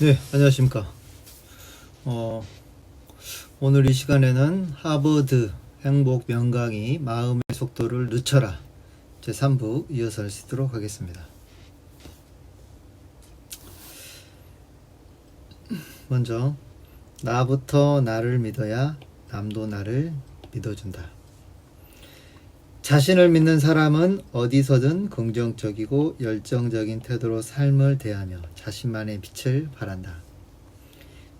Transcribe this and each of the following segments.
네, 안녕하십니까. 어, 오늘 이 시간에는 하버드 행복 명강의 마음의 속도를 늦춰라 제 3부 이어서 할수 있도록 하겠습니다. 먼저 나부터 나를 믿어야 남도 나를 믿어준다. 자신을 믿는 사람은 어디서든 긍정적이고 열정적인 태도로 삶을 대하며 자신만의 빛을 발한다.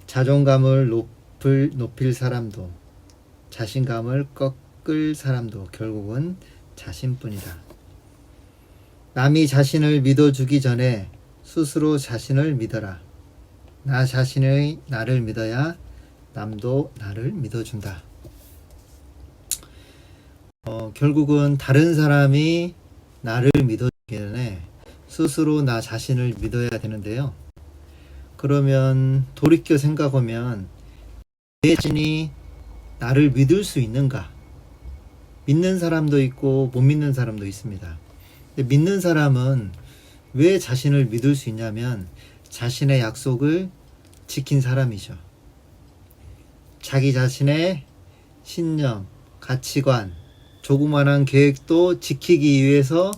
자존감을 높을, 높일 사람도 자신감을 꺾을 사람도 결국은 자신뿐이다. 남이 자신을 믿어주기 전에 스스로 자신을 믿어라. 나 자신의 나를 믿어야 남도 나를 믿어준다. 어, 결국은 다른 사람이 나를 믿어주기 전에 스스로 나 자신을 믿어야 되는데요. 그러면 돌이켜 생각하면 내 자신이 나를 믿을 수 있는가? 믿는 사람도 있고 못 믿는 사람도 있습니다. 믿는 사람은 왜 자신을 믿을 수 있냐면 자신의 약속을 지킨 사람이죠. 자기 자신의 신념, 가치관, 조그만한 계획도 지키기 위해서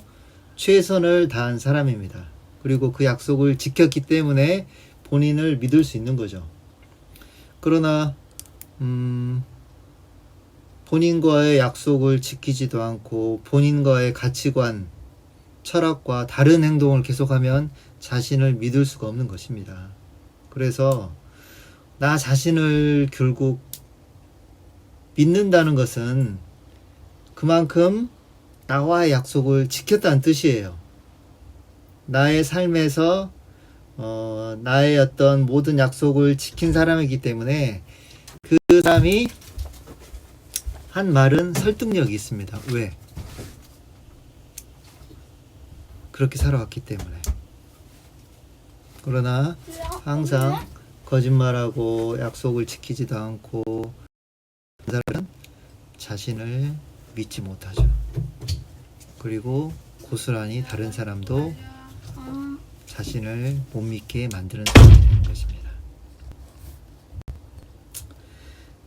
최선을 다한 사람입니다. 그리고 그 약속을 지켰기 때문에 본인을 믿을 수 있는 거죠. 그러나 음, 본인과의 약속을 지키지도 않고 본인과의 가치관, 철학과 다른 행동을 계속하면 자신을 믿을 수가 없는 것입니다. 그래서 나 자신을 결국 믿는다는 것은 그만큼 나와의 약속을 지켰다는 뜻이에요. 나의 삶에서 어, 나의 어떤 모든 약속을 지킨 사람이기 때문에 그 사람이 한 말은 설득력이 있습니다. 왜? 그렇게 살아왔기 때문에. 그러나 항상 거짓말하고 약속을 지키지도 않고 그 사람은 자신을 믿지 못하죠. 그리고 고스란히 다른 사람도 자신을 못 믿게 만드는 사람이 되는 것입니다.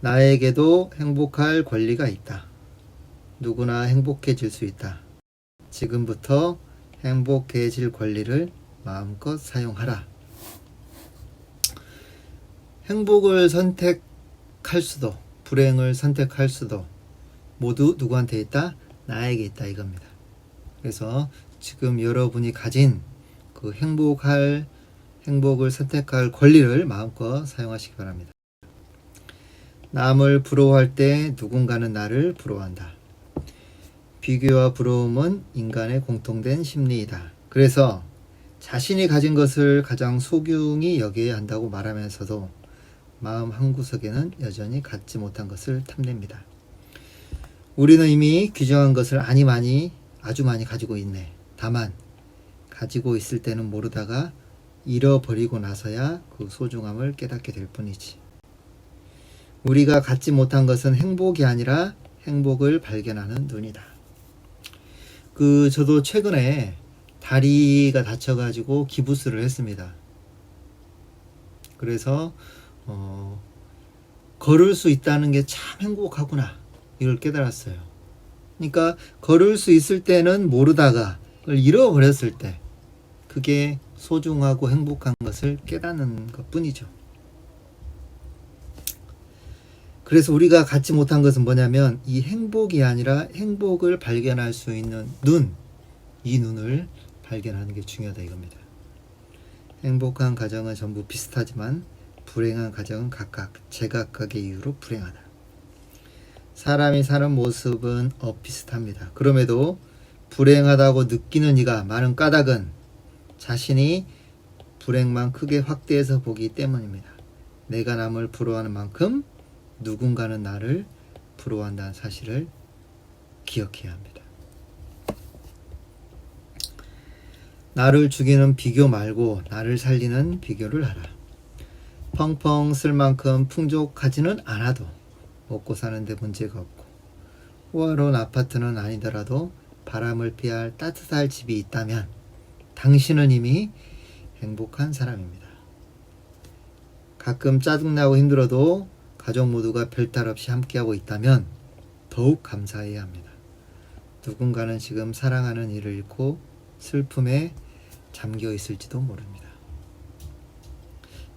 나에게도 행복할 권리가 있다. 누구나 행복해질 수 있다. 지금부터 행복해질 권리를 마음껏 사용하라. 행복을 선택할 수도, 불행을 선택할 수도 모두 누구한테 있다? 나에게 있다 이겁니다. 그래서 지금 여러분이 가진 그 행복할 행복을 선택할 권리를 마음껏 사용하시기 바랍니다. 남을 부러워할 때 누군가는 나를 부러워한다. 비교와 부러움은 인간의 공통된 심리이다. 그래서 자신이 가진 것을 가장 소중히 여겨야 한다고 말하면서도 마음 한구석에는 여전히 갖지 못한 것을 탐냅니다. 우리는 이미 규정한 것을 아니 많이 아주 많이 가지고 있네. 다만 가지고 있을 때는 모르다가 잃어버리고 나서야 그 소중함을 깨닫게 될 뿐이지. 우리가 갖지 못한 것은 행복이 아니라 행복을 발견하는 눈이다. 그 저도 최근에 다리가 다쳐가지고 기부스를 했습니다. 그래서 어, 걸을 수 있다는 게 참 행복하구나 이걸 깨달았어요. 그러니까 걸을 수 있을 때는 모르다가 그걸 잃어버렸을 때 그게 소중하고 행복한 것을 깨닫는 것 뿐이죠. 그래서 우리가 갖지 못한 것은 뭐냐면 이 행복이 아니라 행복을 발견할 수 있는 눈, 이 눈을 발견하는 게 중요하다 이겁니다. 행복한 가정은 전부 비슷하지만 불행한 가정은 각각 제각각의 이유로 불행하다. 사람이 사는 모습은 엇비슷합니다. 그럼에도 불행하다고 느끼는 이가 많은 까닭은 자신이 불행만 크게 확대해서 보기 때문입니다. 내가 남을 부러워하는 만큼 누군가는 나를 부러워한다는 사실을 기억해야 합니다. 나를 죽이는 비교 말고 나를 살리는 비교를 하라. 펑펑 쓸 만큼 풍족하지는 않아도 먹고 사는데 문제가 없고 호화로운 아파트는 아니더라도 바람을 피할 따뜻할 집이 있다면 당신은 이미 행복한 사람입니다. 가끔 짜증나고 힘들어도 가족 모두가 별탈 없이 함께하고 있다면 더욱 감사해야 합니다. 누군가는 지금 사랑하는 이를 잃고 슬픔에 잠겨 있을지도 모릅니다.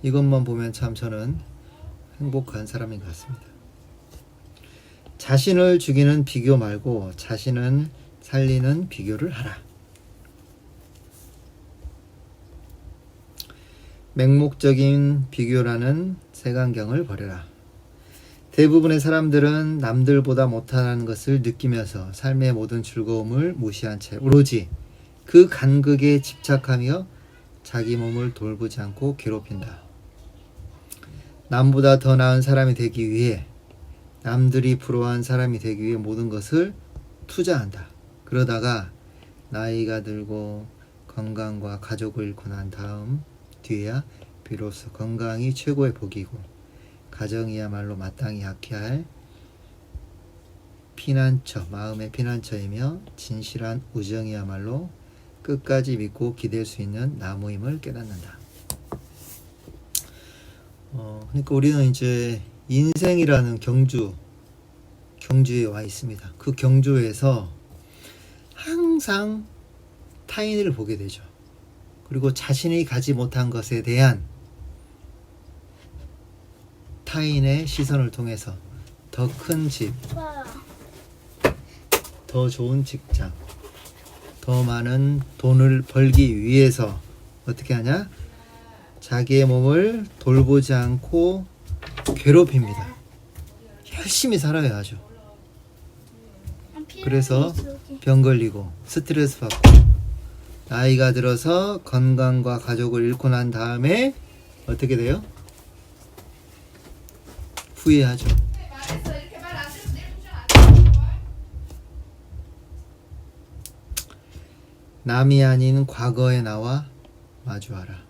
이것만 보면 참 저는 행복한 사람인 것 같습니다. 자신을 죽이는 비교 말고 자신을 살리는 비교를 하라. 맹목적인 비교라는 색안경을 버려라. 대부분의 사람들은 남들보다 못하는 것을 느끼면서 삶의 모든 즐거움을 무시한 채 오로지 그 간극에 집착하며 자기 몸을 돌보지 않고 괴롭힌다. 남보다 더 나은 사람이 되기 위해 남들이 부러워한 사람이 되기 위해 모든 것을 투자한다. 그러다가 나이가 들고 건강과 가족을 잃고 난 다음 뒤에야 비로소 건강이 최고의 복이고 가정이야말로 마땅히 학해할 피난처, 마음의 피난처이며 진실한 우정이야말로 끝까지 믿고 기댈 수 있는 나무임을 깨닫는다. 어, 그러니까 우리는 이제 인생이라는 경주, 경주에 와 있습니다. 그 경주에서 항상 타인을 보게 되죠. 그리고 자신이 가지 못한 것에 대한 타인의 시선을 통해서 더 큰 집, 와. 더 좋은 직장, 더 많은 돈을 벌기 위해서 어떻게 하냐? 자기의 몸을 돌보지 않고 괴롭힙니다. 열심히 살아야 하죠. 그래서 병 걸리고 스트레스 받고 나이가 들어서 건강과 가족을 잃고 난 다음에 어떻게 돼요? 후회하죠. 남이 아닌 과거의 나와 마주하라.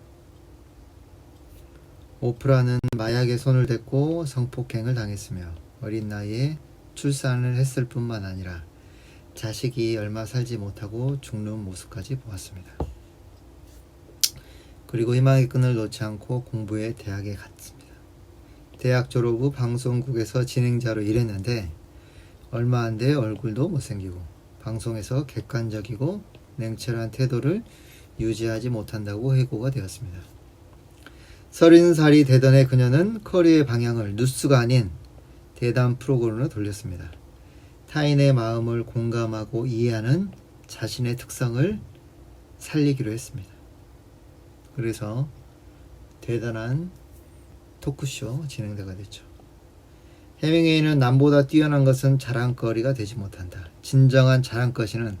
오프라는 마약에 손을 댔고 성폭행을 당했으며 어린 나이에 출산을 했을 뿐만 아니라 자식이 얼마 살지 못하고 죽는 모습까지 보았습니다. 그리고 희망의 끈을 놓지 않고 공부에 대학에 갔습니다. 대학 졸업 후 방송국에서 진행자로 일했는데 얼마 안 돼 얼굴도 못생기고 방송에서 객관적이고 냉철한 태도를 유지하지 못한다고 해고가 되었습니다. 서른 살이 되던 해 그녀는 커리어의 방향을 뉴스가 아닌 대담 프로그램으로 돌렸습니다. 타인의 마음을 공감하고 이해하는 자신의 특성을 살리기로 했습니다. 그래서 대단한 토크쇼 진행자가 됐죠. 해밍웨이는 남보다 뛰어난 것은 자랑거리가 되지 못한다. 진정한 자랑거리는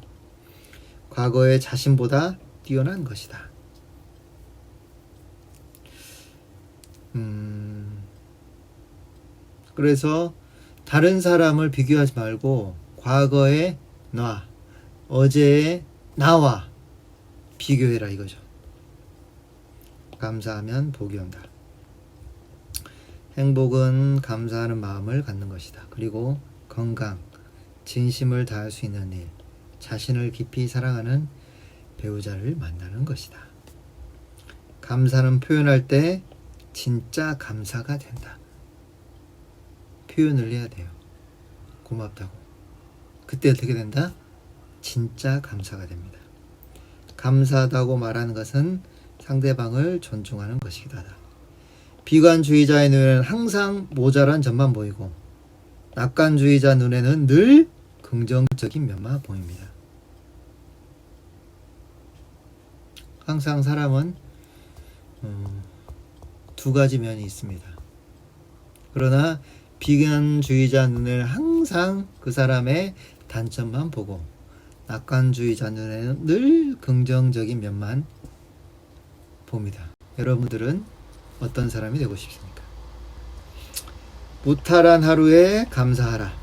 과거의 자신보다 뛰어난 것이다. 음, 그래서 다른 사람을 비교하지 말고 과거의 나, 어제의 나와 비교해라 이거죠. 감사하면 복이 온다. 행복은 감사하는 마음을 갖는 것이다. 그리고 건강, 진심을 다할 수 있는 일, 자신을 깊이 사랑하는 배우자를 만나는 것이다. 감사는 표현할 때 진짜 감사가 된다. 표현을 해야 돼요. 고맙다고. 그때 어떻게 된다? 진짜 감사가 됩니다. 감사하다고 말하는 것은 상대방을 존중하는 것이기도 하다. 비관주의자의 눈에는 항상 모자란 점만 보이고 낙관주의자 눈에는 늘 긍정적인 면만 보입니다. 항상 사람은 음, 두 가지 면이 있습니다. 그러나 비관주의자 눈에는 항상 그 사람의 단점만 보고 낙관주의자 눈에는 늘 긍정적인 면만 봅니다. 여러분들은 어떤 사람이 되고 싶습니까? 무탈한 하루에 감사하라.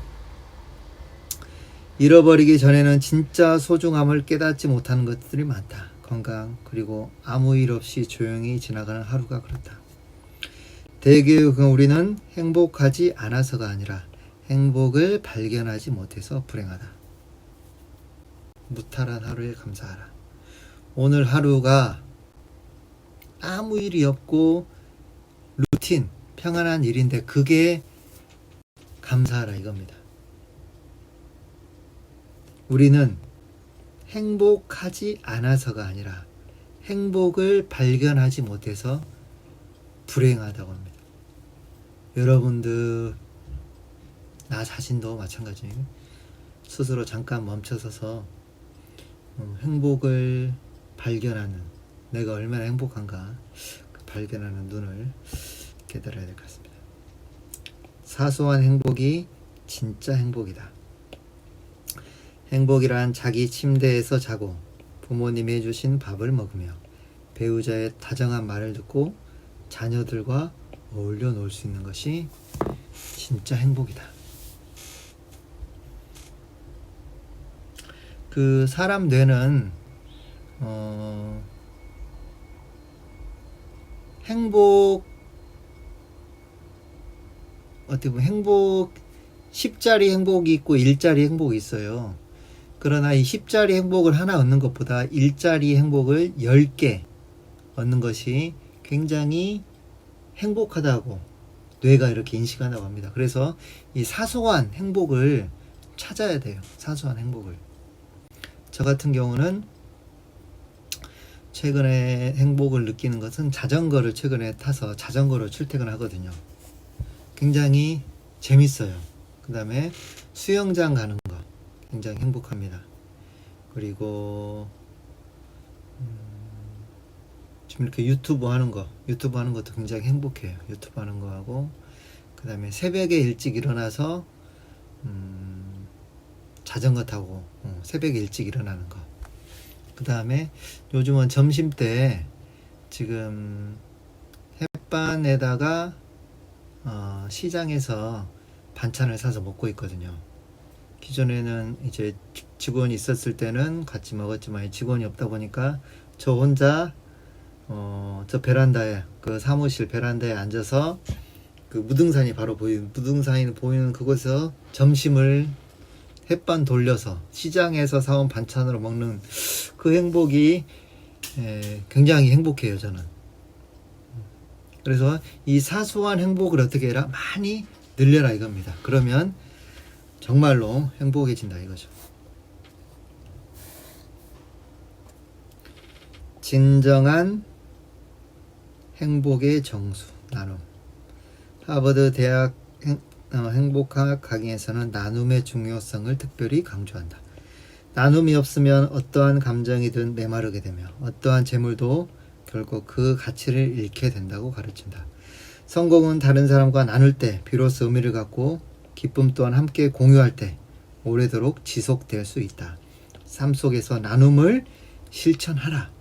잃어버리기 전에는 진짜 소중함을 깨닫지 못하는 것들이 많다. 건강, 그리고 아무 일 없이 조용히 지나가는 하루가 그렇다. 대개의 우리는 행복하지 않아서가 아니라 행복을 발견하지 못해서 불행하다. 무탈한 하루에 감사하라. 오늘 하루가 아무 일이 없고 루틴 평안한 일인데 그게 감사하라 이겁니다. 우리는 행복하지 않아서가 아니라 행복을 발견하지 못해서 불행하다고 합니다. 여러분들 나 자신도 마찬가지예요. 스스로 잠깐 멈춰서서 음, 행복을 발견하는 내가 얼마나 행복한가 그 발견하는 눈을 깨달아야 될 것 같습니다. 사소한 행복이 진짜 행복이다. 행복이란 자기 침대에서 자고 부모님이 해주신 밥을 먹으며 배우자의 다정한 말을 듣고 자녀들과 어울려 놀수 있는 것이 진짜 행복이다. 그 사람 뇌는 어, 행복 어떻게 보면 행복 10자리 행복이 있고 1자리 행복이 있어요. 그러나 이 10자리 행복을 하나 얻는 것보다 1자리 행복을 10개 얻는 것이 굉장히 행복하다고 뇌가 이렇게 인식한다고 합니다. 그래서 이 사소한 행복을 찾아야 돼요. 사소한 행복을. 저 같은 경우는 최근에 행복을 느끼는 것은 자전거를 최근에 타서 자전거로 출퇴근하거든요. 굉장히 재밌어요. 그 다음에 수영장 가는 거 굉장히 행복합니다. 그리고 음, 지금 이렇게 유튜브 하는 거 유튜브 하는 것도 굉장히 행복해요. 유튜브 하는 거 하고 그 다음에 새벽에 일찍 일어나서 음, 자전거 타고 어, 새벽에 일찍 일어나는 거. 그 다음에 요즘은 점심 때 지금 햇반에다가 어, 시장에서 반찬을 사서 먹고 있거든요. 기존에는 이제 지- 직원이 있었을 때는 같이 먹었지만 직원이 없다 보니까 저 혼자 어, 저 베란다에 그 사무실 베란다에 앉아서 그 무등산이 바로 보이는 무등산이 보이는 그곳에서 점심을 햇반 돌려서 시장에서 사온 반찬으로 먹는 그 행복이 에, 굉장히 행복해요 저는. 그래서 이 사소한 행복을 어떻게 해라 많이 늘려라 이겁니다. 그러면 정말로 행복해진다 이거죠. 진정한 행복의 정수 나눔. 하버드 대학 행, 어, 행복학 강의에서는 나눔의 중요성을 특별히 강조한다. 나눔이 없으면 어떠한 감정이든 메마르게 되며 어떠한 재물도 결국 그 가치를 잃게 된다고 가르친다. 성공은 다른 사람과 나눌 때 비로소 의미를 갖고 기쁨 또한 함께 공유할 때 오래도록 지속될 수 있다. 삶 속에서 나눔을 실천하라.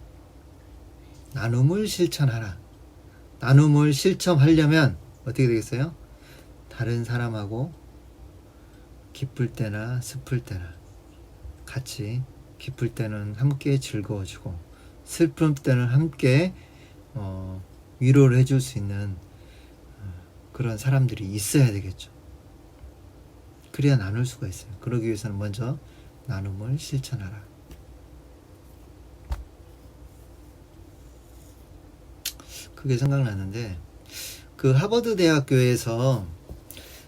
나눔을 실천하라. 나눔을 실천하려면 어떻게 되겠어요? 다른 사람하고 기쁠 때나 슬플 때나 같이 기쁠 때는 함께 즐거워지고 슬플 때는 함께 어, 위로를 해줄 수 있는 어, 그런 사람들이 있어야 되겠죠. 그래야 나눌 수가 있어요. 그러기 위해서는 먼저 나눔을 실천하라. 그게 생각나는데 그 하버드 대학교에서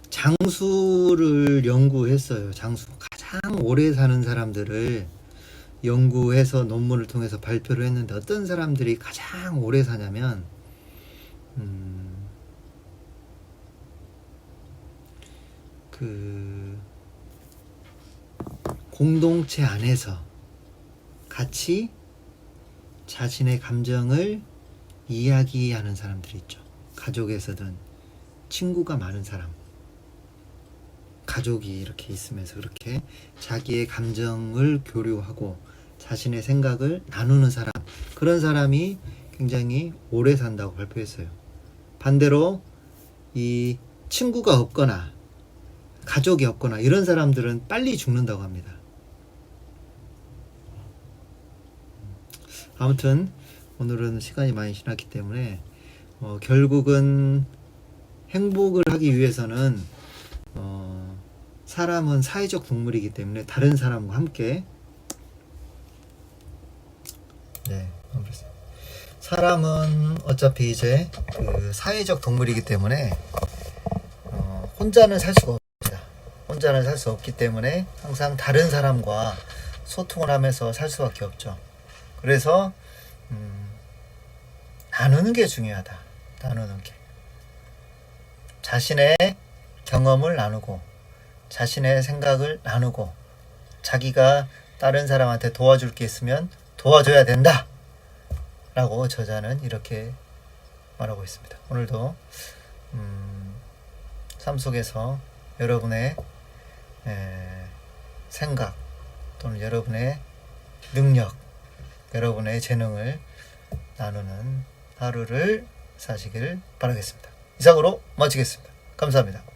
장수를 연구했어요. 장수 가장 오래 사는 사람들을 연구해서 논문을 통해서 발표를 했는데 어떤 사람들이 가장 오래 사냐면 음, 그 공동체 안에서 같이 자신의 감정을 이야기하는 사람들이 있죠. 가족에서든 친구가 많은 사람. 가족이 이렇게 있으면서 그렇게 자기의 감정을 교류하고 자신의 생각을 나누는 사람. 그런 사람이 굉장히 오래 산다고 발표했어요. 반대로 이 친구가 없거나 가족이 없거나 이런 사람들은 빨리 죽는다고 합니다. 아무튼 오늘은 시간이 많이 지났기 때문에 어, 결국은 행복을 하기 위해서는 어, 사람은 사회적 동물이기 때문에 다른 사람과 함께 네. 사람은 어차피 이제 그 사회적 동물이기 때문에 어, 혼자는 살 수가 없습니다. 혼자는 살 수 없기 때문에 항상 다른 사람과 소통을 하면서 살 수밖에 없죠. 그래서 음, 나누는 게 중요하다. 나누는 게 자신의 경험을 나누고 자신의 생각을 나누고 자기가 다른 사람한테 도와줄 게 있으면 도와줘야 된다. 라고 저자는 이렇게 말하고 있습니다. 오늘도 음, 삶 속에서 여러분의 에, 생각 또는 여러분의 능력, 여러분의 재능을 나누는 하루를 사시길 바라겠습니다. 이상으로 마치겠습니다. 감사합니다.